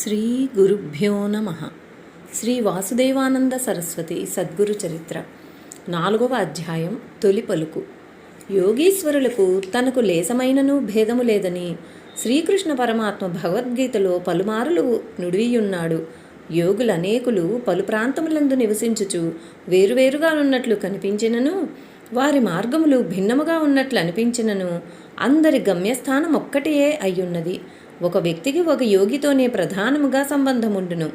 శ్రీ గురుభ్యో నమ. శ్రీ వాసుదేవానంద సరస్వతి సద్గురు చరిత్ర. నాలుగవ అధ్యాయం తొలి పలుకు. యోగీశ్వరులకు తనకు లేసమైనను భేదము లేదని శ్రీకృష్ణ పరమాత్మ భగవద్గీతలో పలుమారులు నుడివియున్నాడు యోగులనేకులు పలు ప్రాంతములందు నివసించుచు వేరువేరుగా ఉన్నట్లు కనిపించినను వారి మార్గములు భిన్నముగా ఉన్నట్లు అనిపించినను అందరి గమ్యస్థానం ఒక్కటియే అయ్యున్నది. ఒక వ్యక్తికి ఒక యోగితోనే ప్రధానముగా సంబంధం ఉండును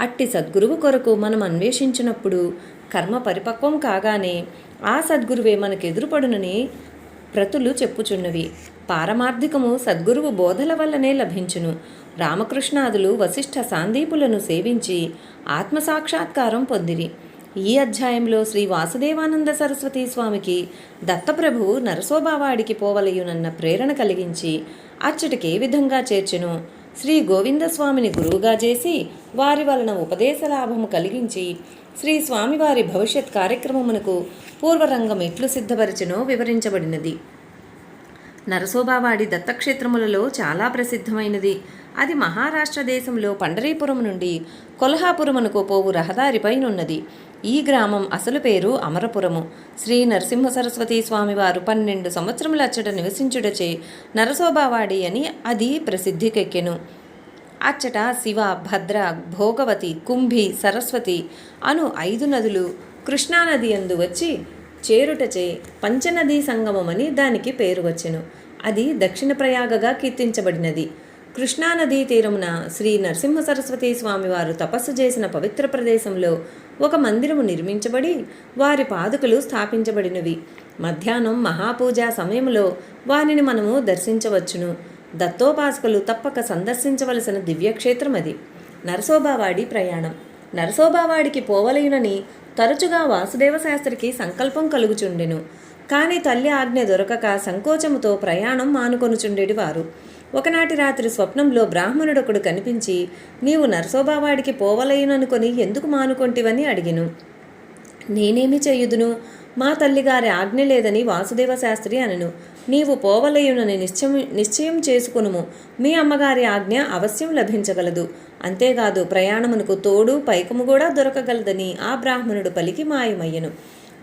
అట్టి సద్గురువు కొరకు మనం అన్వేషించినప్పుడు కర్మ పరిపక్వం కాగానే ఆ సద్గురువే మనకెదురుపడునని ప్రతులు చెప్పుచున్నవి. పారమార్థికము సద్గురువు బోధల వల్లనే లభించును. రామకృష్ణాదులు వశిష్ఠ సాందీపులను సేవించి ఆత్మసాక్షాత్కారం పొందిరి. ఈ అధ్యాయంలో శ్రీ వాసుదేవానంద సరస్వతి స్వామికి దత్తప్రభు నరసోబావాడికి పోవలయునన్న ప్రేరణ కలిగించి అచ్చటికి ఏ విధంగా చేర్చును. శ్రీ గోవిందస్వామిని గురువుగా చేసి వారి వలన ఉపదేశ లాభము కలిగించి శ్రీ స్వామివారి భవిష్యత్ కార్యక్రమమునకు పూర్వరంగం ఎట్లు సిద్ధపరిచినో వివరించబడినది. నరసోబావాడి దత్తక్షేత్రములలో చాలా ప్రసిద్ధమైనది. అది మహారాష్ట్ర దేశంలో పండరీపురం నుండి కొల్హాపురమునకు పోవు రహదారిపైనున్నది ఈ గ్రామం అసలు పేరు అమరపురము. శ్రీ నరసింహ సరస్వతి స్వామివారు పన్నెండు సంవత్సరముల అచ్చట నివసించుటచే నరసోబావాడి అని అది ప్రసిద్ధికెక్కెను. అచ్చట శివ భద్ర భోగవతి కుంభి సరస్వతి అను ఐదు నదులు కృష్ణానది అందు వచ్చి చేరుటచే పంచనదీ సంగమమని దానికి పేరు వచ్చెను. అది దక్షిణ ప్రయాగగా కీర్తించబడినది. కృష్ణానదీ తీరమున శ్రీ నరసింహ సరస్వతి స్వామివారు తపస్సు చేసిన పవిత్ర ప్రదేశంలో ఒక మందిరము నిర్మించబడి వారి పాదుకలు స్థాపించబడినవి. మధ్యాహ్నం మహాపూజ సమయంలో వారిని మనము దర్శించవచ్చును. దత్తోపాసకులు తప్పక సందర్శించవలసిన దివ్యక్షేత్రం అది. నరసోబావాడి ప్రయాణం. నరసోబావాడికి పోవలయునని తరచుగా వాసుదేవ శాస్త్రికి సంకల్పం కలుగుచుండెను. కానీ తల్లి ఆజ్ఞ దొరకక సంకోచముతో ప్రయాణం మానుకొనుచుండేటి వారు ఒకనాటి రాత్రి స్వప్నంలో బ్రాహ్మణుడొకడు కనిపించి నీవు నరసోబావాడికి పోవలయుననుకొని ఎందుకు మానుకొంటివని అడిగిను. నేనేమి చేయుదును? మా తల్లిగారి ఆజ్ఞ లేదని వాసుదేవ శాస్త్రి అనను. నీవు పోవలయునని నిశ్చయం నిశ్చయం చేసుకునుము. మీ అమ్మగారి ఆజ్ఞ అవశ్యం లభించగలదు. అంతేకాదు ప్రయాణమునకు తోడు పైకము కూడా దొరకగలదని ఆ బ్రాహ్మణుడు పలికి మాయమయ్యను.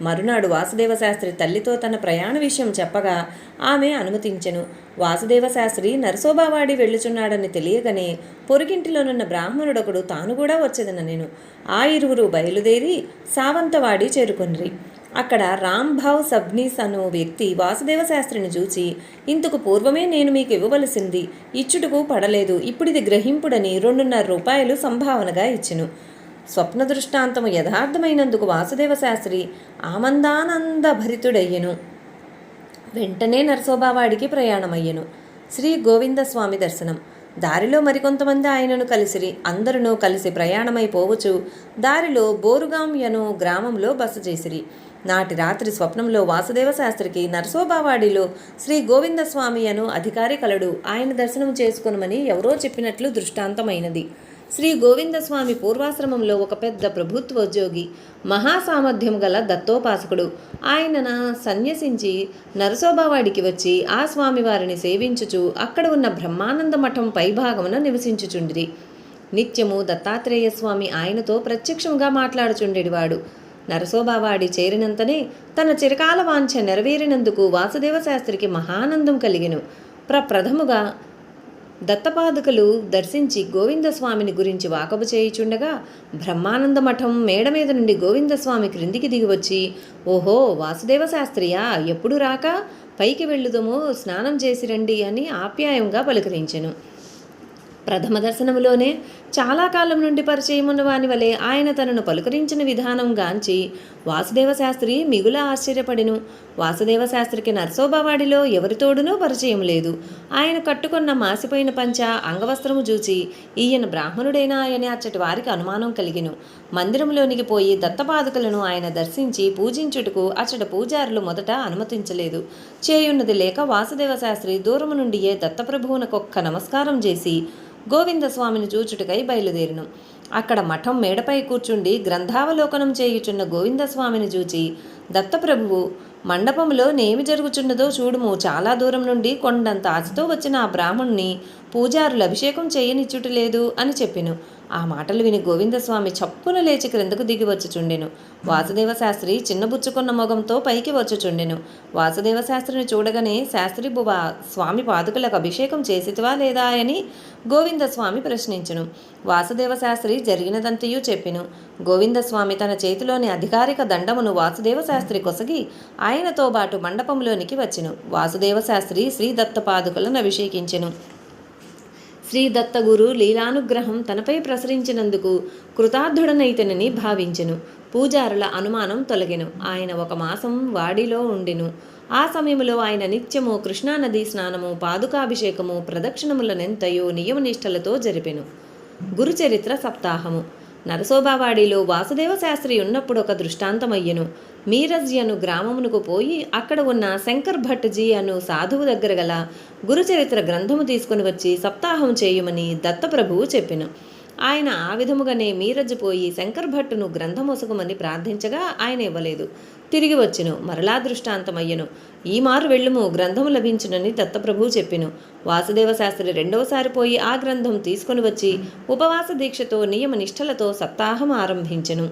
మరునాడు వాసుదేవ శాస్త్రి తల్లితో తన ప్రయాణ విషయం చెప్పగా ఆమె అనుమతించెను. వాసుదేవ శాస్త్రి నరసోబావాడి వెళ్ళుచున్నాడని తెలియగానే పొరుగింటిలోనున్న బ్రాహ్మణుడొకడు తాను కూడా వచ్చేదన నేను ఆ ఇరువురు బయలుదేరి సావంతవాడి చేరుకొనిరి. అక్కడ రాంభావ్ సబ్నీస్ అను వ్యక్తి వాసుదేవ శాస్త్రిని చూచి ఇంతకు పూర్వమే నేను మీకు ఇవ్వవలసింది. ఇచ్చుటకు పడలేదు. ఇప్పుడిది గ్రహింపుడని రెండున్నర రూపాయలు సంభావనగా ఇచ్చెను. స్వప్న దృష్టాంతము యథార్థమైనందుకు వాసుదేవ శాస్త్రి ఆనందానంద భరితుడయ్యెను వెంటనే నరసోబావాడికి ప్రయాణమయ్యను. శ్రీ గోవిందస్వామి దర్శనం. దారిలో మరికొంతమంది ఆయనను కలిసిరి. అందరూ కలిసి ప్రయాణమైపోవచ్చు దారిలో బోరుగాం యను గ్రామంలో బస చేసిరి. నాటి రాత్రి స్వప్నంలో వాసుదేవ శాస్త్రికి నరసోబావాడిలో శ్రీ గోవిందస్వామి అను అధికారి కలడు. ఆయన దర్శనం చేసుకునమని ఎవరో చెప్పినట్లు దృష్టాంతమైనది. శ్రీ గోవిందస్వామి పూర్వాశ్రమంలో ఒక పెద్ద ప్రభుత్వోద్యోగి మహాసామర్థ్యం గల దత్తోపాసకుడు. ఆయన సన్యసించి నరసోబావాడికి వచ్చి ఆ స్వామివారిని సేవించుచు అక్కడ ఉన్న బ్రహ్మానంద మఠం పైభాగమున నివసించుచుండిరి. నిత్యము దత్తాత్రేయ స్వామి ఆయనతో ప్రత్యక్షంగా మాట్లాడుచుండేవాడు నరసోబావాడి చేరినంతనే తన చిరకాల వాంఛ నెరవేరినందుకు వాసుదేవ శాస్త్రికి మహానందం కలిగెను. ప్రప్రథముగా దత్తపాదుకలు దర్శించి గోవిందస్వామిని గురించి వాకబు చేయుచుండగా బ్రహ్మానంద మఠం మేడ మీద నుండి గోవిందస్వామి క్రిందికి దిగి వచ్చి ఓహో వాసుదేవ శాస్త్రియా ఎప్పుడు రాక? పైకి వెళ్ళుదము స్నానం చేసి రండి అని ఆప్యాయంగా పలుకరించెను. ప్రథమ దర్శనములోనే చాలా కాలం నుండి పరిచయం ఉన్న వాని వలె ఆయన తనను పలుకరించిన విధానం గాంచి వాసుదేవ శాస్త్రి మిగుల ఆశ్చర్యపడిను. వాసుదేవ శాస్త్రికి నర్సోబావాడిలో ఎవరితోడునూ పరిచయం లేదు. ఆయన కట్టుకున్న మాసిపోయిన పంచ అంగవస్త్రము చూచి ఈయన బ్రాహ్మణుడేనా అని అచ్చటి వారికి అనుమానం కలిగిను. మందిరంలోనికి పోయి దత్తపాదుకలను ఆయన దర్శించి పూజించుటకు అచ్చట పూజారులు మొదట అనుమతించలేదు. చేయున్నది లేక వాసుదేవ శాస్త్రి దూరము నుండియే దత్తప్రభువునకొక్క నమస్కారం చేసి గోవిందస్వామిని చూచుటకై బయలుదేరిను. అక్కడ మఠం మేడపై కూర్చుండి గ్రంథావలోకనం చేయుచున్న గోవిందస్వామిని చూచి దత్తప్రభువు మండపంలో నేమి జరుగుచున్నదో చూడుము. చాలా దూరం నుండి కొండంత ఆశతో వచ్చిన ఆ బ్రాహ్మణ్ణి పూజారులు అభిషేకం చేయనిచ్చుట లేదు అని చెప్పెను. ఆ మాటలు విని గోవిందస్వామి చప్పున లేచి క్రిందకు దిగి వచ్చుచుండెను. వాసుదేవ శాస్త్రి చిన్నబుచ్చుకున్న మొగంతో పైకి వచ్చుచుండెను. వాసుదేవ శాస్త్రిని చూడగానే శాస్త్రి బువ స్వామి పాదుకలకు అభిషేకం చేసితివా లేదా అని గోవిందస్వామి ప్రశ్నించును. వాసుదేవ శాస్త్రి జరిగినదంతయూ చెప్పిను. గోవిందస్వామి తన చేతిలోని అధికారిక దండమును వాసుదేవ శాస్త్రి కొసగి ఆయనతో పాటు మండపంలోనికి వచ్చెను. వాసుదేవ శాస్త్రి శ్రీ దత్త పాదుకలను అభిషేకించెను. శ్రీ దత్తగురు లీలానుగ్రహం తనపై ప్రసరించినందుకు కృతార్థుడనైతనని భావించెను. పూజారుల అనుమానం తొలగెను. ఆయన ఒక మాసం వాడిలో ఉండెను. ఆ సమయంలో ఆయన నిత్యము కృష్ణానదీ స్నానము పాదుకాభిషేకము ప్రదక్షిణములనెంతయో నియమనిష్టలతో జరిపెను. గురుచరిత్ర సప్తాహము. నరసోబావాడిలో వాసుదేవ శాస్త్రి ఉన్నప్పుడు ఒక దృష్టాంతమయ్యను. మీరజ్ అను గ్రామమునకు పోయి అక్కడ ఉన్న శంకర్ భట్జీ అను సాధువు దగ్గర గల గురుచరిత్ర గ్రంథము తీసుకుని వచ్చి సప్తాహం చేయమని దత్తప్రభువు చెప్పెను. ఆయన ఆ విధముగానే మీరజ్ పోయి శంకర్ భట్టును గ్రంథమొసగమని ప్రార్థించగా ఆయన ఇవ్వలేదు. తిరిగి వచ్చెను. మరలా దృష్టాంతమయ్యను. ఈ మారు వెళ్ళుము గ్రంథము లభించునని దత్తప్రభువు చెప్పెను. వాసుదేవ శాస్త్రి రెండవసారి పోయి ఆ గ్రంథం తీసుకొని వచ్చి ఉపవాస దీక్షతో నియమ నిష్ఠలతో సప్తాహం ఆరంభించెను.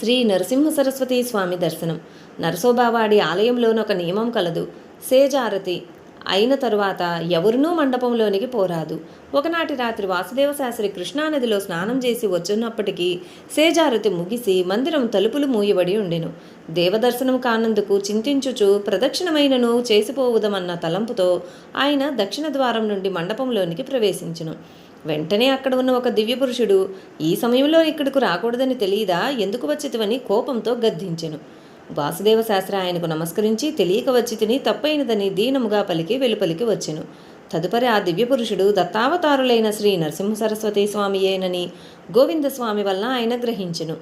శ్రీ నరసింహ సరస్వతి స్వామి దర్శనం. నరసోబావాడి ఆలయంలోనొక నియమం కలదు. సేజారతి అయిన తరువాత ఎవరునూ మండపంలోనికి పోరాదు. ఒకనాటి రాత్రి వాసుదేవ శాస్త్రి కృష్ణానదిలో స్నానం చేసి వచ్చున్నప్పటికీ సేజారతి ముగిసి మందిరం తలుపులు మూయబడి ఉండెను. దేవదర్శనం కానందుకు చింతించుచు ప్రదక్షిణమైనను చేసిపోవుదమన్న తలంపుతో ఆయన దక్షిణ ద్వారం నుండి మండపంలోనికి ప్రవేశించును. వెంటనే అక్కడ ఉన్న ఒక దివ్య పురుషుడు ఈ సమయంలో ఇక్కడకు రాకూడదని తెలియదా? ఎందుకు వచ్చితివని కోపంతో గద్దించెను. వాసుదేవ శాస్త్రి ఆయనకు నమస్కరించి తెలియక వచ్చి తిని తప్పైనదని దీనముగా పలికి వెలుపలికి వచ్చెను. తదుపరి ఆ దివ్య పురుషుడు దత్తావతారులైన శ్రీ నరసింహ సరస్వతి స్వామియేనని గోవిందస్వామి వల్ల ఆయన గ్రహించెను.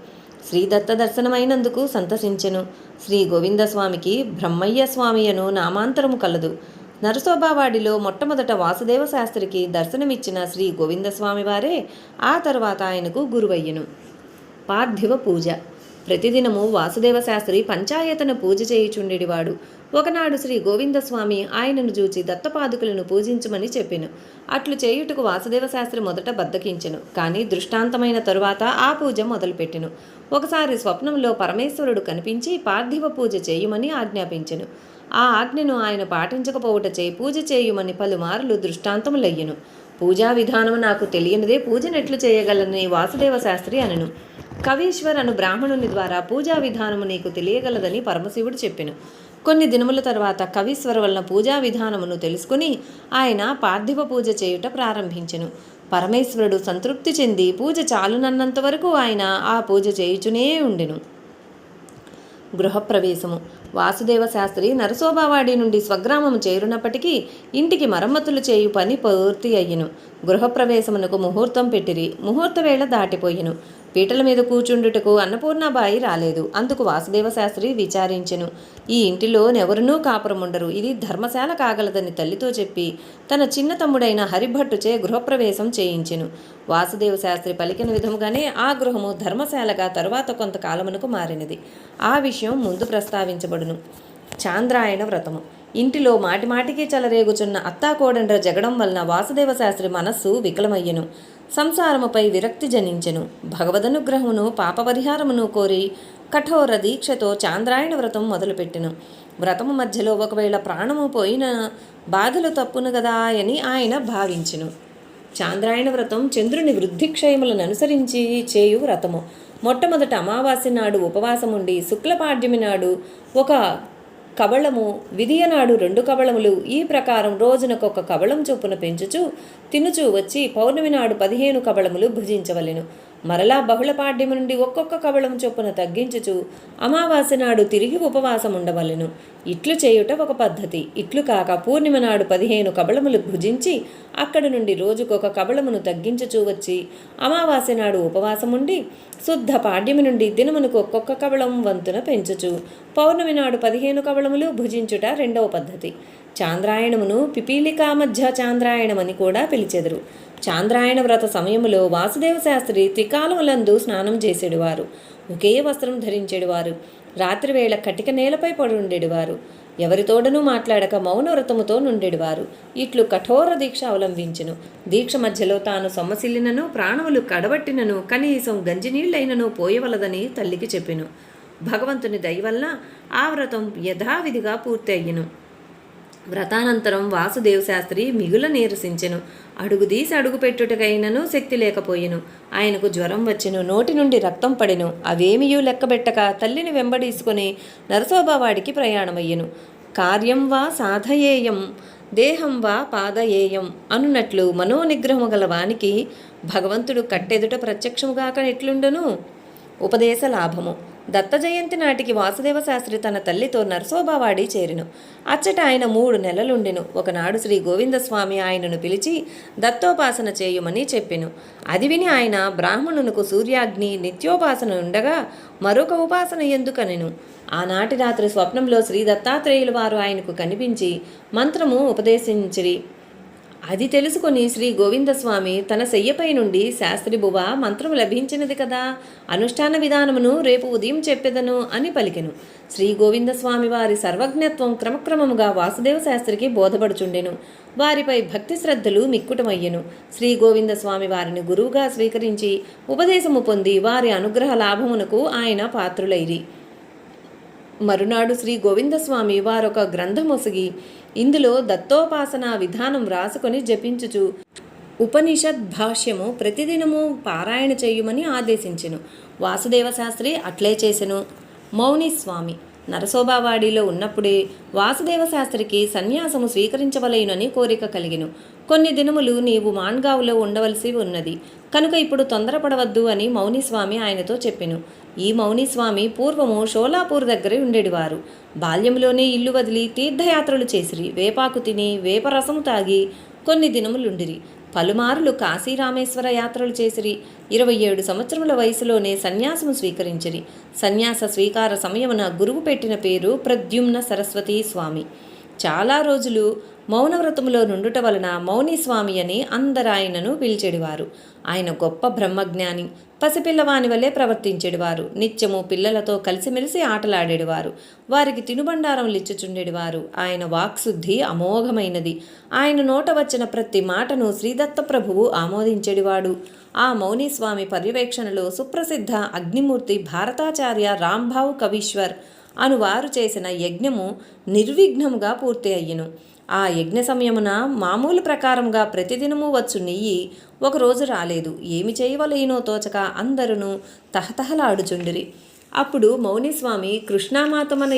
శ్రీ దత్త దర్శనమైనందుకు సంతసించెను. శ్రీ గోవిందస్వామికి బ్రహ్మయ్య స్వామి అను నామాంతరము కలదు. నరసోబావాడిలో మొట్టమొదట వాసుదేవ శాస్త్రికి దర్శనమిచ్చిన శ్రీ గోవిందస్వామి వారే ఆ తర్వాత ఆయనకు గురువయ్యను. పార్థివ పూజ. ప్రతిదినము వాసుదేవ శాస్త్రి పంచాయతను పూజ చేయుచుండెడివాడు. ఒకనాడు శ్రీ గోవిందస్వామి ఆయనను చూచి దత్తపాదుకులను పూజించమని చెప్పెను. అట్లు చేయుటకు వాసుదేవ శాస్త్రి మొదట బద్దకించెను. కానీ దృష్టాంతమైన తరువాత ఆ పూజ మొదలుపెట్టెను. ఒకసారి స్వప్నంలో పరమేశ్వరుడు కనిపించి పార్థివ పూజ చేయుమని ఆజ్ఞాపించెను. ఆ ఆజ్ఞను ఆయన పాటించకపోవుటచే పూజ చేయుమని పలుమార్లు దృష్టాంతములయ్యెను. పూజా విధానము నాకు తెలియనిదే పూజనెట్లు చేయగలనని వాసుదేవ శాస్త్రి అనను. కవీశ్వర్ అను బ్రాహ్మణుని ద్వారా పూజా విధానము నీకు తెలియగలదని పరమశివుడు చెప్పెను. కొన్ని దినముల తర్వాత కవీశ్వర వలన పూజా విధానమును తెలుసుకుని ఆయన పార్థివ పూజ చేయుట ప్రారంభించెను. పరమేశ్వరుడు సంతృప్తి చెంది పూజ చాలునన్నంత వరకు ఆయన ఆ పూజ చేయుచునే ఉండెను. గృహప్రవేశము. వాసుదేవ శాస్త్రి నరసోబావాడి నుండి స్వగ్రామము చేరునప్పటికీ ఇంటికి మరమ్మతులు చేయు పని పూర్తి అయ్యను. గృహప్రవేశమునకు ముహూర్తం పెట్టిరి. ముహూర్త వేళ దాటిపోయెను. పీటల మీద కూర్చుండుటకు అన్నపూర్ణాబాయి రాలేదు. అందుకు వాసుదేవ శాస్త్రి విచారించెను. ఈ ఇంటిలో నెవరునూ కాపురముండరు. ఇది ధర్మశాల కాగలదని తల్లితో చెప్పి తన చిన్న తమ్ముడైన హరిభట్టుచే గృహప్రవేశం చేయించెను. వాసుదేవ శాస్త్రి పలికిన విధముగానే ఆ గృహము ధర్మశాలగా తరువాత కొంతకాలమునకు మారినది. ఆ విషయం ముందు ప్రస్తావించబడును. చాంద్రాయణ వ్రతము. ఇంటిలో మాటిమాటికి చెలరేగుచున్న అత్తాకోడండ్ర జగడం వలన వాసుదేవ శాస్త్రి మనస్సు వికలమయ్యెను. సంసారముపై విరక్తి జనించెను. భగవదనుగ్రహమును పాపపరిహారమును కోరి కఠోర దీక్షతో చాంద్రాయణ వ్రతం మొదలుపెట్టెను. వ్రతము మధ్యలో ఒకవేళ ప్రాణము పోయిన బాధలు తప్పును గదా అని ఆయన భావించెను. చాంద్రాయణ వ్రతం చంద్రుని వృద్ధిక్షయములను అనుసరించి చేయు వ్రతము. మొట్టమొదట అమావాస్య నాడు ఉపవాసముండి శుక్లపాడ్యమి నాడు ఒక కవళము విధియనాడు రెండు కవళములు. ఈ ప్రకారం రోజునకొక కవళం చొప్పున పెంచుచు తినుచూ వచ్చి పౌర్ణమి నాడు పదిహేను కవళములు భుజించవలెను. మరలా బహుళ పాడ్యము నుండి ఒక్కొక్క కవళం చొప్పున తగ్గించుచు అమావాస్య నాడు తిరిగి ఉపవాసం ఉండవలెను. ఇట్లు చేయుట ఒక పద్ధతి. ఇట్లు కాక పూర్ణిమ నాడు పదిహేను కబళములు భుజించి అక్కడి నుండి రోజుకొక కబళమును తగ్గించుచూ వచ్చి అమావాస్య నాడు ఉపవాసం ఉండి శుద్ధ పాడ్యము నుండి దినమునకు ఒక్కొక్క కబళం వంతున పెంచుచు పౌర్ణమి నాడు పదిహేను కబళములు భుజించుట రెండవ పద్ధతి. చాంద్రాయణమును పిపీలికా మధ్య చాంద్రాయణమని కూడా పిలిచెదరు. చాంద్రాయణ వ్రత సమయంలో వాసుదేవ శాస్త్రి త్రికాలములందు స్నానం చేసేడువారు. ఒకే వస్త్రం ధరించేడువారు. రాత్రివేళ కటిక నేలపై పడుండేడువారు. ఎవరితోడనూ మాట్లాడక మౌనవ్రతముతో నుండెడివారు. ఇట్లు కఠోర దీక్ష అవలంబించెను దీక్ష మధ్యలో తాను సొమ్మసిల్లినను ప్రాణములు కడబట్టినను కనీసం గంజినీళ్ళైనను పోయవలదని తల్లికి చెప్పెను. భగవంతుని దయవల్ల ఆ వ్రతం యథావిధిగా పూర్తి వ్రతానంతరం వాసుదేవ శాస్త్రి మిగుల నీరసించెను. అడుగుదీసి అడుగు పెట్టుటకైనను శక్తి లేకపోయెను. ఆయనకు జ్వరం వచ్చెను నోటి నుండి రక్తం పడెను. అవేమియూ లెక్కబెట్టక తల్లిని వెంబడీసుకొని నరసోబావాడికి ప్రయాణమయ్యెను. కార్యం వా సాధయేయం దేహం వా పాదయేయం అనున్నట్లు మనోనిగ్రహము గల వానికి భగవంతుడు కట్టెదుట ప్రత్యక్షముగాక ఎట్లుండను? ఉపదేశ లాభము. దత్త జయంతి నాటికి వాసుదేవ శాస్త్రి తన తల్లితో నరసోబావాడి చేరిను. అచ్చట ఆయన మూడు నెలలుండెను. ఒకనాడు శ్రీ గోవిందస్వామి ఆయనను పిలిచి దత్తోపాసన చేయుమని చెప్పెను. అది విని ఆయన బ్రాహ్మణునకు సూర్యాగ్ని నిత్యోపాసన ఉండగా మరొక ఉపాసన ఎందుకనెను? ఆనాటి రాత్రి స్వప్నంలో శ్రీ దత్తాత్రేయులు వారు ఆయనకు కనిపించి మంత్రము ఉపదేశించిరి. అది తెలుసుకొని శ్రీ గోవిందస్వామి తన శయ్యపై నుండి శాస్త్రి బువ మంత్రం లభించినది కదా. అనుష్ఠాన విధానమును రేపు ఉదయం చెప్పెదను అని పలికెను. శ్రీ గోవిందస్వామి వారి సర్వజ్ఞత్వం క్రమక్రమముగా వాసుదేవ శాస్త్రికి బోధపడుచుండెను. వారిపై భక్తి శ్రద్ధలు మిక్కుటమయ్యెను. శ్రీ గోవిందస్వామి వారిని గురువుగా స్వీకరించి ఉపదేశము పొంది వారి అనుగ్రహ లాభమునకు ఆయన పాత్రులైరి. మరునాడు శ్రీ గోవిందస్వామి వారొక గ్రంథమొసగి ఇందులో దత్తోపాసన విధానం వ్రాసుకొని జపించుచు. ఉపనిషద్ భాష్యము ప్రతిదినము పారాయణ చేయుమని ఆదేశించెను. వాసుదేవ శాస్త్రి అట్లే చేసెను. మౌని స్వామి నరసోబావాడిలో ఉన్నప్పుడే వాసుదేవ శాస్త్రికి సన్యాసము స్వీకరించవలయునని కోరిక కలిగెను. కొన్ని దినములు నీవు మాన్గావులో ఉండవలసి ఉన్నది. కనుక ఇప్పుడు తొందరపడవద్దు అని మౌనిస్వామి ఆయనతో చెప్పెను. ఈ మౌనిస్వామి పూర్వము షోలాపూర్ దగ్గరే ఉండేటివారు బాల్యంలోనే ఇల్లు వదిలి తీర్థయాత్రలు చేసిరి. వేపాకు తిని వేపరసము తాగి కొన్ని దినములుండిరి. పలుమారులు కాశీరామేశ్వర యాత్రలు చేసిరి. ఇరవై ఏడు సంవత్సరముల వయసులోనే సన్యాసము స్వీకరించిరి. సన్యాస స్వీకార సమయమున గురువు పెట్టిన పేరు ప్రద్యుమ్న సరస్వతీ స్వామి. చాలా రోజులు మౌనవ్రతములో నుండుట వలన మౌని స్వామి అని అందరాయనను పిలిచెడివారు. ఆయన గొప్ప బ్రహ్మజ్ఞాని పసిపిల్లవాని వలె ప్రవర్తించేడివారు. నిత్యము పిల్లలతో కలిసిమెలిసి ఆటలాడేడివారు. వారికి తినుబండారం లిచ్చుచుండేడివారు. ఆయన వాక్శుద్ధి అమోఘమైనది. ఆయన నోట వచ్చిన ప్రతి మాటను శ్రీదత్త ప్రభువు ఆమోదించేడివాడు. ఆ మౌనీస్వామి పర్యవేక్షణలో సుప్రసిద్ధ అగ్నిమూర్తి భారతాచార్య రాంభావు కవీశ్వర్ అను వారు చేసిన యజ్ఞము నిర్విఘ్నముగా పూర్తి అయ్యను. ఆ యజ్ఞ సమయమున మామూలు ప్రకారంగా ప్రతిదినము వచ్చు నెయ్యి ఒకరోజు రాలేదు. ఏమి చేయవలేనో తోచక అందరూ తహతహలాడుచుండిరి. అప్పుడు మౌనిస్వామి కృష్ణామాత మన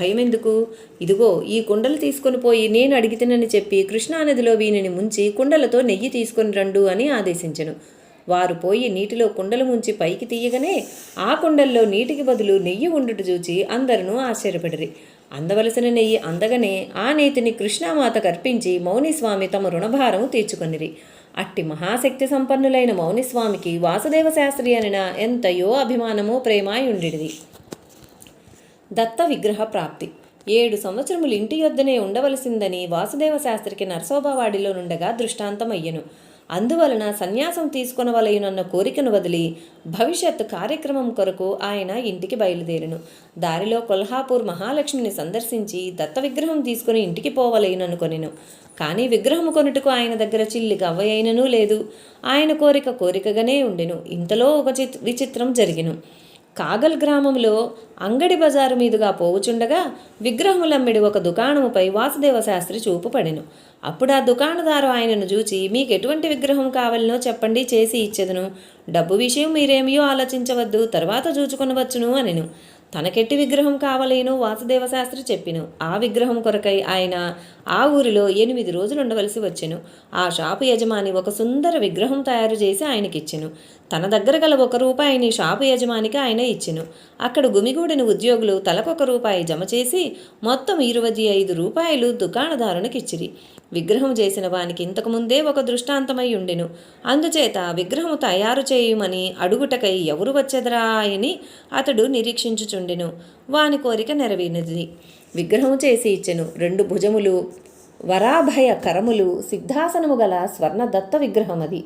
భయమెందుకు? ఇదిగో ఈ కుండలు తీసుకొని పోయి నేను అడిగితేనని చెప్పి కృష్ణానదిలో వీనిని ముంచి కుండలతో నెయ్యి తీసుకొని రండు అని ఆదేశించను. వారు పోయి నీటిలో కుండలు ముంచి పైకి తీయగానే ఆ కుండల్లో నీటికి బదులు నెయ్యి ఉండుట చూచి అందరూ ఆశ్చర్యపడిరి. అందవలసిన నెయ్యి అందగనే ఆ నేతిని కృష్ణామాత కర్పించి మౌనిస్వామి తమ రుణభారము తీర్చుకొనిరి. అట్టి మహాశక్తి సంపన్నులైన మౌనిస్వామికి వాసుదేవ శాస్త్రి అనిన ఎంతయో అభిమానము ప్రేమాయుండిది దత్త విగ్రహ ప్రాప్తి. ఏడు సంవత్సరములు ఇంటి యొద్దనే ఉండవలసిందని వాసుదేవ శాస్త్రికి నరసోబావాడిలో నుండగా దృష్టాంతమయ్యను. అందువలన సన్యాసం తీసుకొనవలయునన్న కోరికను వదిలి భవిష్యత్ కార్యక్రమం కొరకు ఆయన ఇంటికి బయలుదేరును. దారిలో కొల్హాపూర్ మహాలక్ష్మిని సందర్శించి దత్త విగ్రహం తీసుకుని ఇంటికి పోవలయుననుకొనెను. కానీ విగ్రహము కొనుటకు ఆయన దగ్గర చిల్లి గవ్వయైననూ లేదు. ఆయన కోరిక కోరికగానే ఉండెను. ఇంతలో ఒక చిత్ విచిత్రం జరిగిను. కాగల్ గ్రామంలో అంగడి బజారు మీదుగా పోవుచుండగా విగ్రహములమ్మిడి ఒక దుకాణముపై వాసుదేవ శాస్త్రి చూపు పడెను అప్పుడు ఆ దుకాణదారు ఆయనను చూచి మీకు ఎటువంటి విగ్రహం కావాలనో చెప్పండి చేసి ఇచ్చేదను. డబ్బు విషయం మీరేమియో ఆలోచించవద్దు తర్వాత చూచుకొనవచ్చును అనెను. తనకెట్టి విగ్రహం కావలేను వాసుదేవ శాస్త్రి చెప్పిను. ఆ విగ్రహం కొరకై ఆయన ఆ ఊరిలో ఎనిమిది రోజులు ఉండవలసి వచ్చెను. ఆ షాపు యజమాని ఒక సుందర విగ్రహం తయారు చేసి ఆయనకిచ్చెను. తన దగ్గర గల ఒక రూపాయిని షాపు యజమానికి ఆయన ఇచ్చెను. అక్కడ గుమిగూడిన ఉద్యోగులు తలకొక రూపాయి జమ చేసి మొత్తం ఇరవై ఐదు రూపాయలు దుకాణదారునికి ఇచ్చిరి. విగ్రహం చేసిన వానికి ఇంతకుముందే ఒక దృష్టాంతమై ఉండెను. అందుచేత విగ్రహము తయారు చేయుమని అడుగుటకై ఎవరు వచ్చెదరా అని అతడు నిరీక్షించుచుండెను. వాని కోరిక నెరవేరినది. విగ్రహం చేసి ఇచ్చెను. రెండు భుజములు వరాభయ కరములు సిద్ధాసనము గల స్వర్ణ దత్త విగ్రహం అది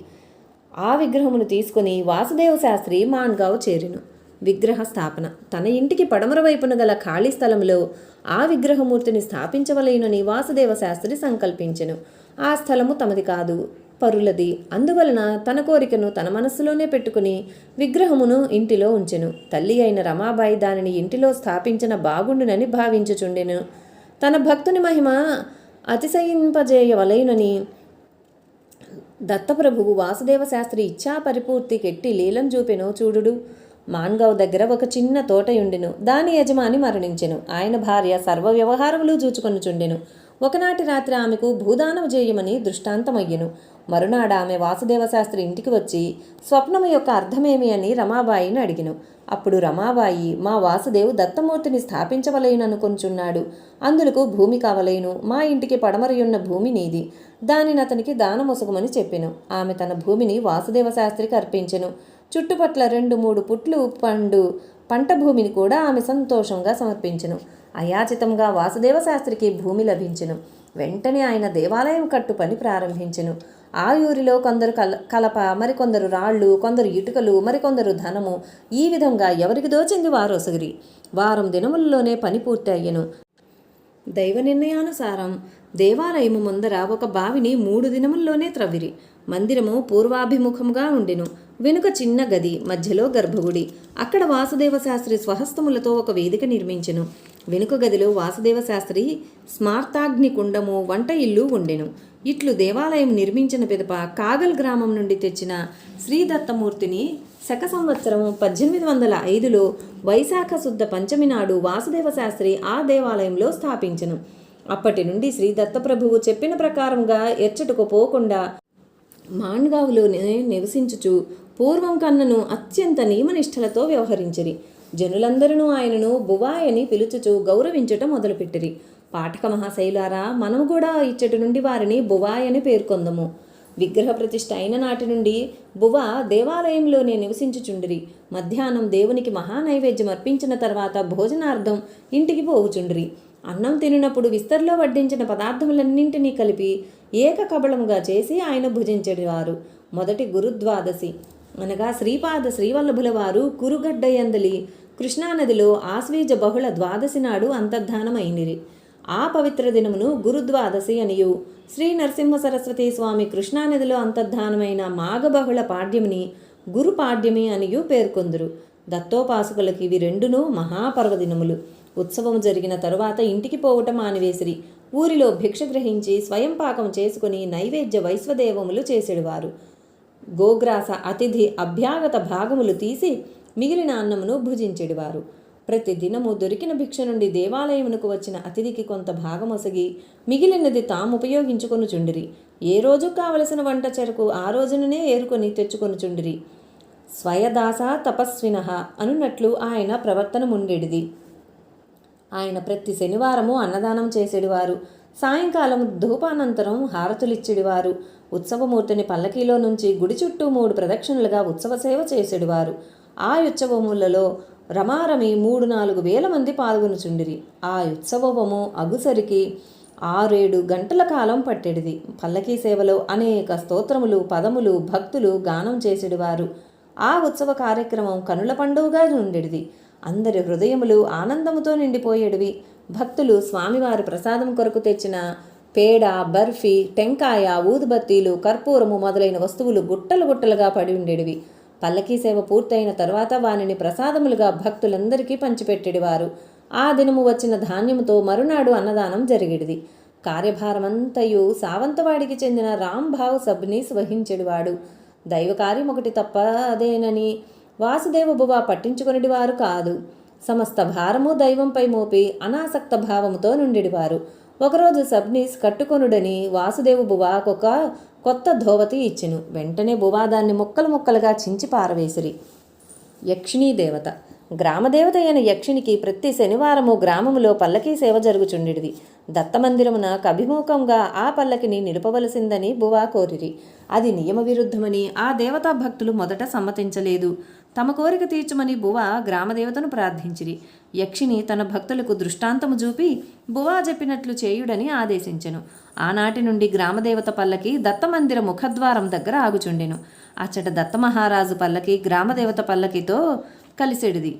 ఆ విగ్రహమును తీసుకుని వాసుదేవ శాస్త్రి మాన్గావ్ చేరిను. విగ్రహ స్థాపన. తన ఇంటికి పడమర వైపున గల ఖాళీ స్థలంలో ఆ విగ్రహమూర్తిని స్థాపించవలేనని వాసుదేవ శాస్త్రి సంకల్పించెను. ఆ స్థలము తమది కాదు పరులది. అందువలన తన కోరికను తన మనస్సులోనే పెట్టుకుని విగ్రహమును ఇంటిలో ఉంచెను. తల్లి అయిన రమాబాయి దానిని ఇంటిలో స్థాపించిన బాగుండునని భావించుచుండెను. తన భక్తుని మహిమ అతిశయింపజేయవలైనని దత్తప్రభువు వాసుదేవ శాస్త్రి ఇచ్చా పరిపూర్తి కెట్టి లీలం చూపెను చూడుడు. మాన్గావ్ దగ్గర ఒక చిన్న తోటయుండెను. దాని యజమాని మరణించెను. ఆయన భార్య సర్వ వ్యవహారములు చూచుకొనుచుండెను ఒకనాటి రాత్రి ఆమెకు భూదానం చేయమని దృష్టాంతమయ్యెను. మరునాడు ఆమె వాసుదేవ శాస్త్రి ఇంటికి వచ్చి స్వప్నము యొక్క అర్థమేమి? అని రమాబాయిని అడిగిను. అప్పుడు రమాబాయి మా వాసుదేవు దత్తమూర్తిని స్థాపించవలయుననుకొంచున్నాడు అందులకు భూమి కావలేను. మా ఇంటికి పడమరయున్న భూమి నీది. దానిని అతనికి దానమొసగమని చెప్పెను. ఆమె తన భూమిని వాసుదేవ శాస్త్రికి అర్పించెను. చుట్టుపట్ల రెండు మూడు పుట్లు పండు పంట భూమిని కూడా ఆమె సంతోషంగా సమర్పించెను. అయాచితంగా వాసుదేవ శాస్త్రికి భూమి లభించెను. వెంటనే ఆయన దేవాలయం కట్టు పని ప్రారంభించెను. ఆ ఊరిలో కొందరు కల కలప మరికొందరు రాళ్ళు కొందరు ఇటుకలు మరికొందరు ధనము ఈ విధంగా ఎవరికి దోచింది వారొసగిరి? వారం దినములలోనే పని పూర్తి అయ్యెను దైవ నిర్ణయానుసారం దేవాలయము ముందర ఒక బావిని మూడు దినముల్లోనే త్రవ్విరి. మందిరము పూర్వాభిముఖముగా ఉండెను. వెనుక చిన్న గది మధ్యలో గర్భగుడి. అక్కడ వాసుదేవ శాస్త్రి స్వహస్తములతో ఒక వేదిక నిర్మించెను. వెనుక గదిలో వాసుదేవ శాస్త్రి స్మార్తాగ్ని కుండము వంట ఇల్లు ఉండెను. ఇట్లు దేవాలయం నిర్మించిన పిదప కాగల్ గ్రామం నుండి తెచ్చిన శ్రీదత్తమూర్తిని శక సంవత్సరం పద్దెనిమిది వందల ఐదులో వైశాఖ శుద్ధ పంచమి నాడు వాసుదేవ శాస్త్రి ఆ దేవాలయంలో స్థాపించెను. అప్పటి నుండి శ్రీ దత్తప్రభువు చెప్పిన ప్రకారంగా ఎచ్చటకు పోకుండా మాన్గావులోనే నివసించుచు పూర్వం కన్నను అత్యంత నియమనిష్టలతో వ్యవహరించిరి. జనులందరూ ఆయనను బువాయని పిలుచుచు గౌరవించుట మొదలుపెట్టిరి. పాఠక మహాశైలారా మనము కూడా ఇచ్చటి నుండి వారిని బువాయని పేర్కొందము. విగ్రహ ప్రతిష్ఠ అయిన నాటి నుండి బువ దేవాలయంలోనే నివసించుచుండిరి. మధ్యాహ్నం దేవునికి మహానైవేద్యం అర్పించిన తర్వాత భోజనార్థం ఇంటికి పోవుచుండిరి. అన్నం తినినప్పుడు విస్తరలో వడ్డించిన పదార్థములన్నింటినీ కలిపి ఏకకబళముగా చేసి ఆయన భుజించేవారు మొదటి గురుద్వాదశి. అనగా శ్రీపాద శ్రీవల్లభుల వారు కురుగడ్డయందలి కృష్ణానదిలో ఆశ్వీజ బహుళ ద్వాదశి నాడు అంతర్ధానమైనిరి. ఆ పవిత్ర దినమును గురుద్వాదశి అనియు. శ్రీ నరసింహ సరస్వతి స్వామి కృష్ణానదిలో అంతర్ధానమైన మాఘబహుళ పాడ్యమిని గురు పాడ్యమి అనియు పేర్కొందురు. దత్తోపాసకులకి ఇవి రెండును మహాపర్వదినములు. ఉత్సవం జరిగిన తరువాత ఇంటికి పోవటం మానివేసిరి. ఊరిలో భిక్ష గ్రహించి స్వయం పాకం చేసుకుని నైవేద్య వైశ్వదేవములు చేసేవారు గోగ్రాస అతిథి అభ్యాగత భాగములు తీసి మిగిలిన అన్నమును భుజించేవారు ప్రతి దినము దొరికిన భిక్ష నుండి దేవాలయమునకు వచ్చిన అతిథికి కొంత భాగమొసగి మిగిలినది తాము ఉపయోగించుకొనుచుండిరి ఏ రోజు కావలసిన వంట చెరకు ఆ రోజుననే ఏరుకొని తెచ్చుకొనుచుండిరి స్వయదాస తపస్విన అనున్నట్లు ఆయన ప్రవర్తన ముండెడిది ఆయన ప్రతి శనివారము అన్నదానం చేసేడివారు. సాయంకాలం ధూపానంతరం హారతులిచ్చేడివారు. ఉత్సవమూర్తిని పల్లకీలో నుంచి గుడి చుట్టూ మూడు ప్రదక్షిణలుగా ఉత్సవ సేవ చేసేడివారు. ఆ ఉత్సవములలో రమారమి మూడు నాలుగు వేల మంది పాల్గొనుచుండిరి. ఆ ఉత్సవము అగుసరికి ఆరేడు గంటల కాలం పట్టెడిది. పల్లకీ సేవలో అనేక స్తోత్రములు పదములు భక్తులు గానం చేసేడివారు. ఆ ఉత్సవ కార్యక్రమం కనుల పండుగగా ఉండేది అందరి హృదయములు ఆనందముతో నిండిపోయేడివి. భక్తులు స్వామివారి ప్రసాదం కొరకు తెచ్చిన పేడ బర్ఫీ టెంకాయ ఊదుబత్తీలు కర్పూరము మొదలైన వస్తువులు గుట్టలు గుట్టలుగా పడి ఉండేవి పల్లకీ సేవ పూర్తయిన తరువాత వానిని ప్రసాదములుగా భక్తులందరికీ పంచిపెట్టిడివారు. ఆ దినము వచ్చిన ధాన్యముతో మరునాడు అన్నదానం జరిగిడిది. కార్యభారమంతయు సావంతవాడికి చెందిన రాంభావ్ సబ్నీస్ వహించెడివాడు దైవ కార్యం ఒకటి తప్ప అదేనని వాసుదేవ బువ పట్టించుకొనిడివారు కాదు. సమస్త భారము దైవంపై మోపి అనాసక్త భావముతో నుండిడివారు. ఒకరోజు సబ్నీస్ కట్టుకొనుడని వాసుదేవ బువాకొక కొత్త ధోవతి ఇచ్చెను. వెంటనే భువాదాన్ని ముక్కలు ముక్కలుగా చించి పారవేసిరి. యక్షిణీ దేవత. గ్రామదేవత అయిన యక్షినికి ప్రతి శనివారము గ్రామములో పల్లకీ సేవ జరుగుచుండిడిది. దత్తమందిరమున అభిముఖంగా ఆ పల్లకిని నిలుపవలసిందని బువా కోరిరి. అది నియమ విరుద్ధమని ఆ దేవతా భక్తులు మొదట సమ్మతించలేదు. తమ కోరిక తీర్చమని బువ గ్రామదేవతను ప్రార్థించిరి. యక్షిని తన భక్తులకు దృష్టాంతము చూపి బువా చెప్పినట్లు చేయుడని ఆదేశించెను. ఆనాటి నుండి గ్రామదేవత పల్లకి దత్తమందిర ముఖద్వారం దగ్గర ఆగుచుండెను. అచ్చట దత్తమహారాజు పల్లకి గ్రామదేవత పల్లకితో కలిసెడిది.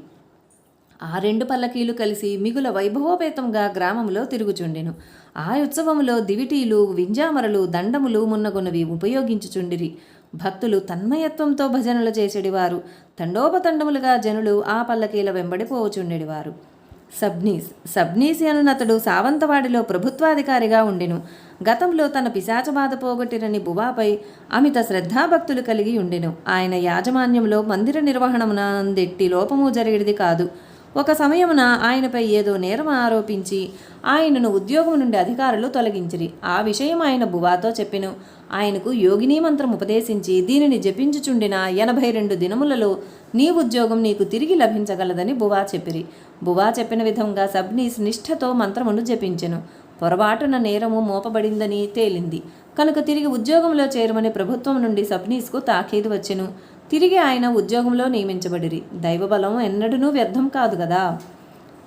ఆ రెండు పల్లకీలు కలిసి మిగుల వైభవోపేతంగా గ్రామంలో తిరుగుచుండెను. ఆ ఉత్సవములో దివిటీలు వింజామరలు దండములు మున్నగునవి ఉపయోగించుచుండిరి. భక్తులు తన్మయత్వంతో భజనలు చేసేడివారు. తండోపతండములుగా జనులు ఆ పల్లకీల వెంబడిపోవచుండెడివారు సబ్నీస్. సబ్నీస్ అనునతడు సావంతవాడిలో ప్రభుత్వాధికారిగా ఉండెను. గతంలో తన పిశాచ బాధ పోగొట్టిరని బువాపై అమిత శ్రద్ధాభక్తులు కలిగి ఉండెను. ఆయన యాజమాన్యంలో మందిర నిర్వహణమునందెట్టి లోపము జరిగేది కాదు. ఒక సమయమున ఆయనపై ఏదో నేరం ఆరోపించి ఆయనను ఉద్యోగం నుండి అధికారులు తొలగించిరి. ఆ విషయం ఆయన బువాతో చెప్పెను. ఆయనకు యోగిని మంత్రం ఉపదేశించి దీనిని జపించుచుండిన ఎనభై రెండు దినములలో నీ ఉద్యోగం నీకు తిరిగి లభించగలదని బువా చెప్పిరి. బువా చెప్పిన విధంగా సబ్నీస్ నిష్ఠతో మంత్రమును జపించెను. పొరపాటున నేరము మోపబడిందని తేలింది. కనుక తిరిగి ఉద్యోగంలో చేరమని ప్రభుత్వం నుండి సబ్నీస్కు తాకీదు వచ్చెను. తిరిగి ఆయన ఉద్యోగంలో నియమించబడిరి. దైవబలం ఎన్నడూ వ్యర్థం కాదు కదా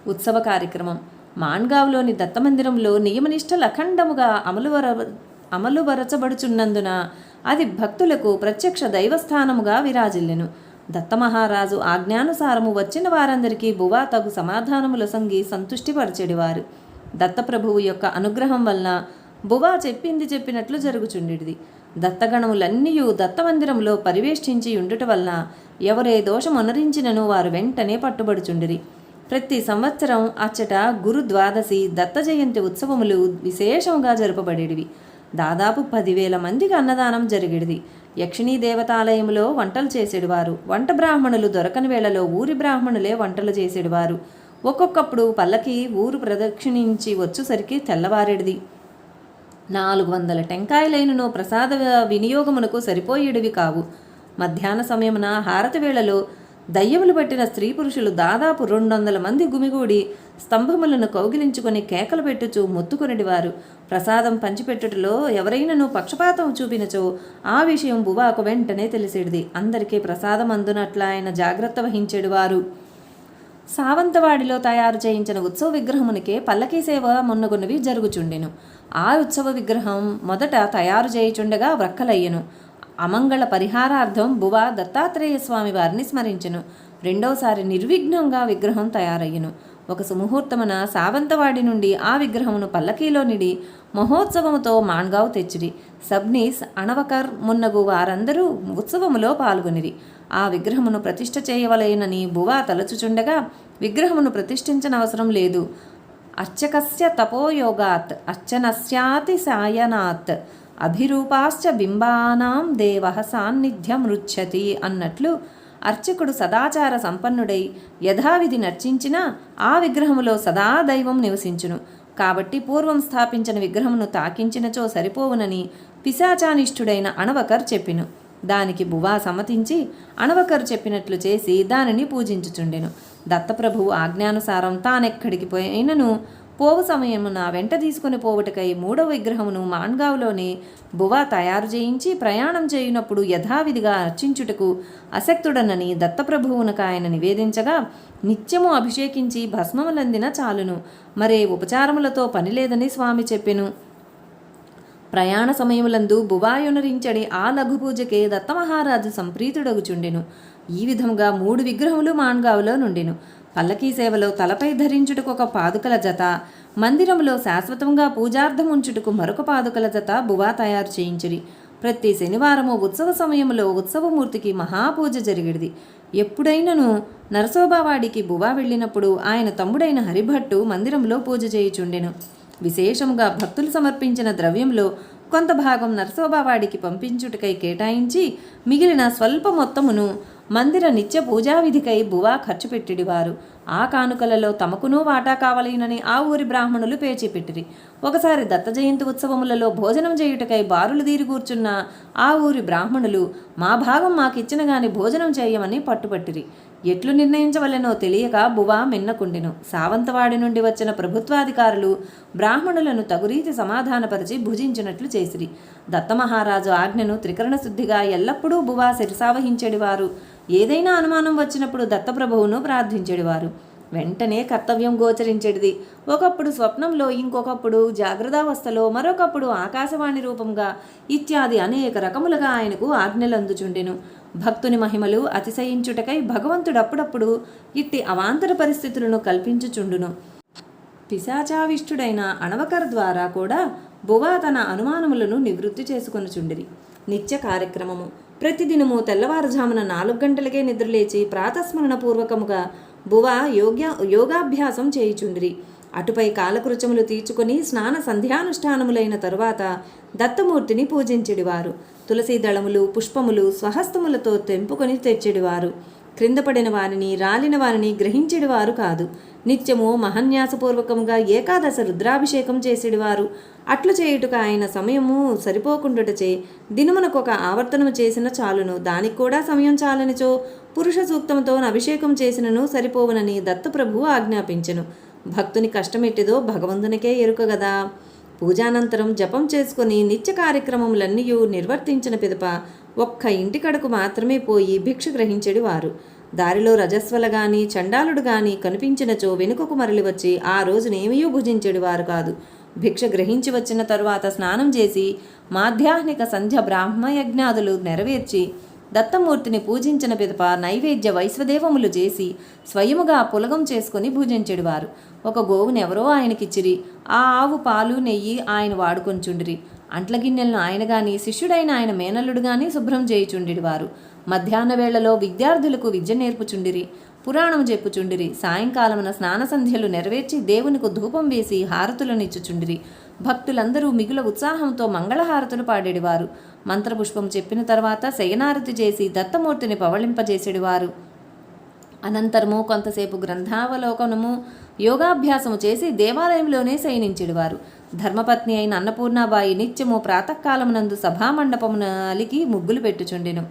ఉత్సవ కార్యక్రమం. మాన్గావ్లోని దత్తమందిరంలో నియమనిష్టలు అఖండముగా అమలువర అమలువరచబడుచున్నందున అది భక్తులకు ప్రత్యక్ష దైవస్థానముగా విరాజిల్లెను. దత్తమహారాజు ఆజ్ఞానుసారము వచ్చిన వారందరికీ బువా తగు సమాధానముల సంగి సంతుష్టిపరచెడివారు. దత్తప్రభువు యొక్క అనుగ్రహం వలన బువా చెప్పింది చెప్పినట్లు జరుగుచుండేది దత్తగణములన్నీయు దత్తమందిరంలో పరివేష్టించి ఉండుట వలన ఎవరే దోషం అనురించినను వారు వెంటనే పట్టుబడుచుండిరి. ప్రతి సంవత్సరం అచ్చట గురు ద్వాదశి దత్త జయంతి ఉత్సవములు విశేషంగా జరుపబడేవి దాదాపు పదివేల మందికి అన్నదానం జరిగేది యక్షిణీ దేవతాలయంలో వంటలు చేసేడువారు వంట బ్రాహ్మణులు దొరకని వేళలో ఊరి బ్రాహ్మణులే వంటలు చేసేడువారు ఒక్కొక్కప్పుడు పల్లకి ఊరు ప్రదక్షిణించి వచ్చేసరికి తెల్లవారేడిది నాలుగు వందల టెంకాయలైనను ప్రసాద వినియోగమునకు సరిపోయేడివి కావు. మధ్యాహ్న సమయమున హారతి వేళలో దయ్యములు పట్టిన స్త్రీ పురుషులు దాదాపు రెండు వందల మంది గుమిగూడి స్తంభములను కౌగిలించుకొని కేకలు పెట్టుచు మొత్తుకొనిడివారు. ప్రసాదం పంచిపెట్టుటలో ఎవరైనను పక్షపాతం చూపినచో ఆ విషయం బువాకు వెంటనే తెలిసేది అందరికీ ప్రసాదం అందునట్ల ఆయన జాగ్రత్త వహించేడువారు. సావంతవాడిలో తయారు చేయించిన ఉత్సవ విగ్రహమునికే పల్లకీ సేవ మొన్నగున్నవి జరుగుచుండెను. ఆ ఉత్సవ విగ్రహం మొదట తయారు చేయుచుండగా వ్రక్కలయ్యెను. అమంగళ పరిహారార్థం భువ దత్తాత్రేయ స్వామి వారిని స్మరించెను. రెండోసారి నిర్విఘ్నంగా విగ్రహం తయారయ్యెను. ఒక సుముహూర్తమున సావంతవాడి నుండి ఆ విగ్రహమును పల్లకీలో నిడి మహోత్సవముతో మాన్గావ్ తెచ్చిరి. సబ్నీస్ అణవకర్ మున్నగు వారందరూ ఉత్సవములో పాల్గొనిరి. ఆ విగ్రహమును ప్రతిష్ఠ చేయవలయనని బువా తలచుచుండగా విగ్రహమును ప్రతిష్ఠించనవసరం లేదు. అర్చకస్య తపోయోగాత్ అర్చనస్యాతి సాయనాత్ అభిరూపాశ్చ బింబానాం దేవ సాన్నిధ్యమృచ్చతి అన్నట్లు అర్చకుడు సదాచార సంపన్నుడై యథావిధి నర్చించినా ఆ విగ్రహములో సదా దైవం నివసించును. కాబట్టి పూర్వం స్థాపించిన విగ్రహమును తాకించినచో సరిపోవునని పిశాచానిష్ఠుడైన అణవకర్ చెప్పిను. దానికి బువా సమ్మతించి అణవకరు చెప్పినట్లు చేసి దానిని పూజించుచుండెను. దత్తప్రభువు ఆజ్ఞానుసారం తానెక్కడికి పోయినను పోవు సమయమున వెంట తీసుకుని పోవుటకై మూడవ విగ్రహమును మాన్గావ్లోని బువా తయారు చేయించి ప్రయాణం చేయునప్పుడు యథావిధిగా అర్చించుటకు అసక్తుడనని దత్తప్రభువునకు ఆయన నివేదించగా నిత్యము అభిషేకించి భస్మములందిన చాలును. మరే ఉపచారములతో పనిలేదని స్వామి చెప్పెను. ప్రయాణ సమయములందు బువాయునరించడి ఆ లఘు పూజకే దత్తమహారాజు సంప్రీతుడగుచుండెను. ఈ విధంగా మూడు విగ్రహములు మాన్గావులో నుండెను. పల్లకీ సేవలో తలపై ధరించుటకు ఒక పాదుకల జత మందిరములో శాశ్వతంగా పూజార్థం ఉంచుటకు మరొక పాదుకల జత బువా తయారు చేయించిరి ప్రతి శనివారము ఉత్సవ సమయంలో ఉత్సవమూర్తికి మహాపూజ జరిగేది ఎప్పుడైనను నరసోబావాడికి బువా వెళ్ళినప్పుడు ఆయన తమ్ముడైన హరిభట్టు మందిరంలో పూజ చేయుచుండెను. విశేషముగా భక్తులు సమర్పించిన ద్రవ్యంలో కొంత భాగం నరసోబావాడికి పంపించుటకై కేటాయించి మిగిలిన స్వల్ప మొత్తమును మందిర నిత్య పూజావిధికై బువా ఖర్చు పెట్టిడివారు ఆ కానుకలలో తమకునూ వాటా కావలేనని ఆ ఊరి బ్రాహ్మణులు పేచిపెట్టిరి. ఒకసారి దత్త జయంతి ఉత్సవములలో భోజనం చేయుటకై బారులు తీరికూర్చున్న ఆ ఊరి బ్రాహ్మణులు మా భాగం మాకిచ్చిన గాని భోజనం చేయమని పట్టుబట్టిరి ఎట్లు నిర్ణయించవలెనో తెలియక బువా మిన్నకుండెను. సావంతవాడి నుండి వచ్చిన ప్రభుత్వాధికారులు బ్రాహ్మణులను తగురీతి సమాధానపరిచి భుజించినట్లు చేసిరి. దత్తమహారాజు ఆజ్ఞను త్రికరణ శుద్ధిగా ఎల్లప్పుడూ బువా శిరసావహించేడివారు. ఏదైనా అనుమానం వచ్చినప్పుడు దత్తప్రభువును ప్రార్థించేడివారు. వెంటనే కర్తవ్యం గోచరించేటిది ఒకప్పుడు స్వప్నంలో ఇంకొకప్పుడు జాగ్రత్తావస్థలో మరొకప్పుడు ఆకాశవాణి రూపంగా ఇత్యాది అనేక రకములుగా ఆయనకు ఆజ్ఞలు అందుచుండెను భక్తుని మహిమలు అతిశయించుటకై భగవంతుడు అప్పుడప్పుడు ఇట్టి అవాంతర పరిస్థితులను కల్పించుచుండును. పిశాచావిష్టుడైన అణవకర ద్వారా కూడా బువా తన అనుమానములను నివృత్తి చేసుకొనుచుండిరి. నిత్య కార్యక్రమము. ప్రతిదినము తెల్లవారుజామున నాలుగు గంటలకే నిద్రలేచి ప్రాతస్మరణ పూర్వకముగా బువా యోగ్య యోగాభ్యాసం చేయుచుండిరి. అటుపై కాలకృచములు తీర్చుకొని స్నాన సంధ్యానుష్ఠానములైన తరువాత దత్తమూర్తిని పూజించెడివారు. తులసి దళములు పుష్పములు స్వహస్తములతో తెంపుకొని తెచ్చెడివారు. క్రిందపడిన వారిని రాలిన వారిని గ్రహించెడివారు కాదు. నిత్యము మహన్యాసపూర్వకముగా ఏకాదశ రుద్రాభిషేకం చేసేడివారు. అట్లు చేయుటకు ఆయన సమయము సరిపోకుండుటచే దినమునకొక ఆవర్తనము చేసిన చాలును. దానికి కూడా సమయం చాలనిచో పురుష సూక్తంతో అభిషేకం చేసినను సరిపోవునని దత్తప్రభువు ఆజ్ఞాపించెను. భక్తుని కష్టమెట్టిదో భగవంతునికే ఎరుకగదా పూజానంతరం జపం చేసుకుని నిత్య కార్యక్రమములన్నీ నిర్వర్తించిన పిదప ఒక్క ఇంటికడకు మాత్రమే పోయి భిక్ష గ్రహించెడి వారు. దారిలో రజస్వల గాని చండాలుడు గాని కనిపించినచో వెనుకకు మరలి వచ్చి ఆ రోజునేమీ భుజించెడి వారు కాదు. భిక్ష గ్రహించి వచ్చిన తరువాత స్నానం చేసి మాధ్యాహ్నిక సంధ్య బ్రాహ్మయజ్ఞాదులు నెరవేర్చి దత్తమూర్తిని పూజించిన పిదప నైవేద్య వైశ్వదేవములు చేసి స్వయముగా పులగం చేసుకుని పూజించెడివారు ఒక గోవునెవరో ఆయనకిచ్చిరి. ఆ ఆవు పాలు నెయ్యి ఆయన వాడుకొంచుండిరి. అంట్ల గిన్నెలను ఆయన గాని శిష్యుడైన ఆయన మేనల్లుడు గాని శుభ్రం చేయుచుండివారు మధ్యాహ్న వేళలో విద్యార్థులకు విద్య నేర్పుచుండిరి. పురాణం చెప్పుచుండిరి. సాయంకాలమున స్నాన సంధ్యలు నెరవేర్చి దేవునికి ధూపం వేసి హారతులనిచ్చుచుండిరి. భక్తులందరూ మిగుల ఉత్సాహంతో మంగళహారతులు పాడేడివారు మంత్రపుష్పం చెప్పిన తర్వాత శయనారతి చేసి దత్తమూర్తిని పవళింపజేసేడివారు అనంతరము కొంతసేపు గ్రంథావలోకనము యోగాభ్యాసము చేసి దేవాలయంలోనే శయనించెడువారు ధర్మపత్ని అయిన అన్నపూర్ణాబాయి నిత్యము ప్రాతకాలమునందు సభామండపమున అలికి ముగ్గులు పెట్టుచుండెను.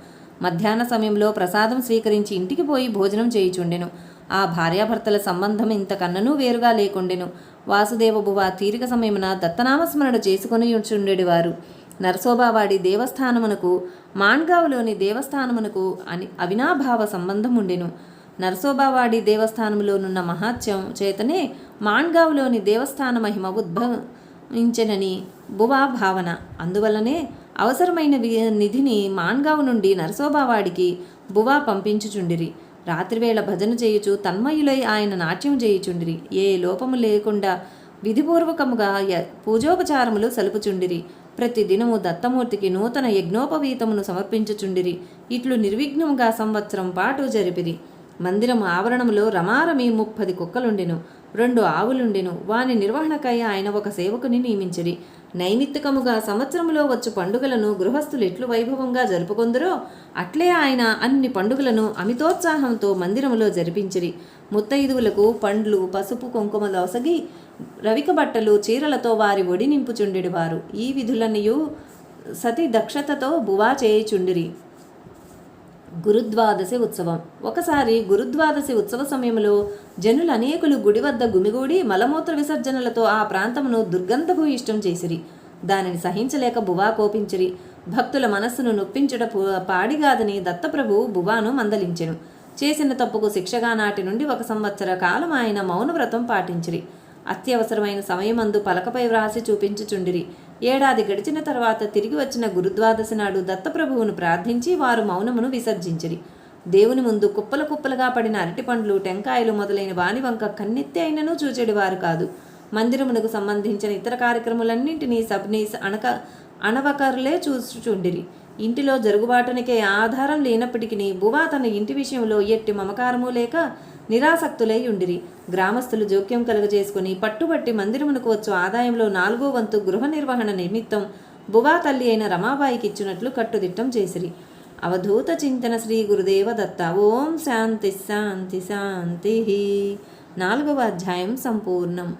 మధ్యాహ్న సమయంలో ప్రసాదం స్వీకరించి ఇంటికి పోయి భోజనం చేయుచుండెను. ఆ భార్యాభర్తల సంబంధం ఇంతకన్ననూ వేరుగా లేకుండెను. వాసుదేవబువ తీరిక సమయమున దత్తనామస్మరణ చేసుకుని చుండెడివారు నరసోబావాడి దేవస్థానమునకు మాన్గావులోని దేవస్థానమునకు అని అవినాభావ సంబంధం ఉండెను నరసోబావాడి దేవస్థానంలోనున్న మహాత్యం చేతనే మాండ్గావ్లోని దేవస్థాన మహిమ ఉద్భవించనని బువా భావన. అందువల్లనే అవసరమైన వి- నిధిని మాన్గావ్ నుండి నరసోబావాడికి బువా పంపించుచుండిరి. రాత్రివేళ భజన చేయుచు తన్మయులై ఆయన నాట్యం చేయుచుండిరి. ఏ లోపము లేకుండా విధిపూర్వకముగా య- పూజోపచారములు సలుపుచుండిరి. ప్రతి దినము దత్తమూర్తికి నూతన యజ్ఞోపవీతమును సమర్పించుచుండిరి. ఇట్లు నిర్విఘ్నముగా సంవత్సరం పాటు జరిపిరి. మందిరం ఆవరణములో రమారమి ముప్పది కుక్కలుండెను రెండు ఆవులుండెను. వాని నిర్వహణకై ఆయన ఒక సేవకుని నియమించిరి. నైమిత్తికముగా సంవత్సరములో వచ్చు పండుగలను గృహస్థులు ఎట్లు వైభవంగా జరుపుకొందరో అట్లే ఆయన అన్ని పండుగలను అమితోత్సాహంతో మందిరములో జరిపించిరి. ముత్తైదువులకు పండ్లు పసుపు కుంకుమలు ఒసగి రవిక బట్టలు చీరలతో వారి ఒడి నింపుచుండెడివారు ఈ విధులనియు సతి దక్షతతో బువా చేయుచుండిరి. గురుద్వాదశి ఉత్సవం. ఒకసారి గురుద్వాదశి ఉత్సవ సమయంలో జనులు అనేకులు గుడి వద్ద గుమిగూడి మలమూత్ర విసర్జనలతో ఆ ప్రాంతమును దుర్గంధభూయిష్టం చేసిరి. దానిని సహించలేక బువా కోపించిరి. భక్తుల మనస్సును నొప్పించుట పాడిగాదని దత్తప్రభు బువాను మందలించెను. చేసిన తప్పుకు శిక్షగా నాటి నుండి ఒక సంవత్సర కాలం ఆయన మౌనవ్రతం పాటించిరి. అత్యవసరమైన సమయమందు పలకపై వ్రాసి చూపించుచుండిరి. ఏడాది గడిచిన తర్వాత తిరిగి వచ్చిన గురుద్వాదశి నాడు దత్తప్రభువును ప్రార్థించి వారు మౌనమును విసర్జించిరి. దేవుని ముందు కుప్పల కుప్పలుగా పడిన అరటిపండ్లు టెంకాయలు మొదలైన వానివంక కన్నెత్తి అయినను చూచేడివారు కాదు. మందిరమునకు సంబంధించిన ఇతర కార్యక్రమాలన్నింటినీ సబ్నీస్ అనక అనవకర్లే చూచుచుండిరి. ఇంటిలో జరుగుబాటునికే ఆధారం లేనప్పటికీ బువా తన ఇంటి విషయంలో ఎట్టి మమకారము లేక నిరాసక్తులై ఉండిరి. గ్రామస్తులు జోక్యం కలుగజేసుకుని పట్టుబట్టి మందిరమునకు వచ్చు ఆదాయంలో నాలుగో వంతు గృహ నిర్వహణ నిమిత్తం బువా తల్లి అయిన రమాబాయికి ఇచ్చినట్లు కట్టుదిట్టం చేసిరి. అవధూత చింతన శ్రీ గురుదేవ దత్త ఓం శాంతి శాంతి శాంతి. నాలుగవ అధ్యాయం సంపూర్ణం.